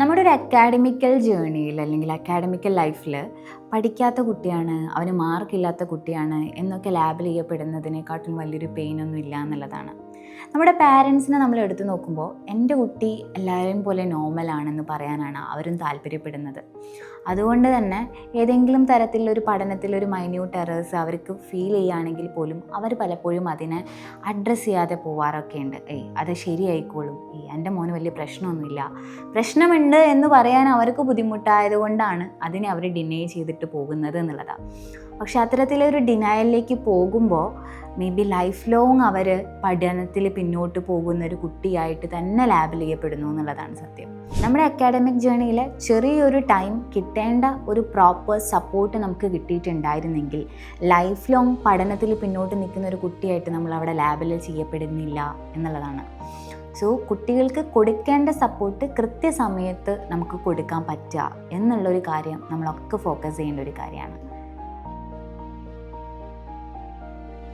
നമ്മുടെ ഒരു അക്കാഡമിക്കൽ ജേണിയിൽ അല്ലെങ്കിൽ അക്കാഡമിക്കൽ ലൈഫിൽ പഠിക്കാത്ത കുട്ടിയാണ് അവന് മാർക്കില്ലാത്ത കുട്ടിയാണ് എന്നൊക്കെ ലാബിൽ ചെയ്യപ്പെടുന്നതിനെക്കാട്ടും വലിയൊരു പെയിനൊന്നും ഇല്ല എന്നുള്ളതാണ്. നമ്മുടെ പാരൻസിനെ നമ്മൾ എടുത്തു നോക്കുമ്പോൾ എന്റെ കുട്ടി എല്ലാവരെയും പോലെ നോർമലാണെന്ന് പറയാനാണ് അവരും താല്പര്യപ്പെടുന്നത്. അതുകൊണ്ട് തന്നെ ഏതെങ്കിലും തരത്തിലൊരു പഠനത്തിലൊരു മൈന്യൂട്ട് എറേഴ്സ് അവർക്ക് ഫീൽ ചെയ്യുകയാണെങ്കിൽ പോലും അവർ പലപ്പോഴും അതിനെ അഡ്രസ്സ് ചെയ്യാതെ പോവാറൊക്കെ ഉണ്ട്. ഏയ് അത് ശരിയായിക്കോളും. ഈ എന്റെ മോന് വലിയ പ്രശ്നമൊന്നുമില്ല. പ്രശ്നമുണ്ട് എന്ന് പറയാൻ അവർക്ക് ബുദ്ധിമുട്ടായത് കൊണ്ടാണ് അതിനെ അവർ ഡിനൈ ചെയ്തിട്ട് പോകുന്നത് എന്നുള്ളതാണ് പക്ഷെ അത്തരത്തിലൊരു ഡിനയലിലേക്ക് പോകുമ്പോൾ മേ ബി ലൈഫ് ലോങ് അവർ പഠനത്തിൽ പിന്നോട്ട് പോകുന്ന ഒരു കുട്ടിയായിട്ട് തന്നെ ലാബിൽ ചെയ്യപ്പെടുന്നു എന്നുള്ളതാണ് സത്യം. നമ്മുടെ അക്കാഡമിക് ജേണിയിൽ ചെറിയൊരു ടൈം കിട്ടേണ്ട ഒരു പ്രോപ്പർ സപ്പോർട്ട് നമുക്ക് കിട്ടിയിട്ടുണ്ടായിരുന്നെങ്കിൽ ലൈഫ് ലോങ് പഠനത്തിൽ പിന്നോട്ട് നിൽക്കുന്ന ഒരു കുട്ടിയായിട്ട് നമ്മൾ അവിടെ ലാബിൽ ചെയ്യപ്പെടുന്നില്ല എന്നുള്ളതാണ്. സോ കുട്ടികൾക്ക് കൊടുക്കേണ്ട സപ്പോർട്ട് കൃത്യസമയത്ത് നമുക്ക് കൊടുക്കാൻ പറ്റുക എന്നുള്ളൊരു കാര്യം നമ്മളൊക്കെ ഫോക്കസ് ചെയ്യേണ്ട ഒരു കാര്യമാണ്.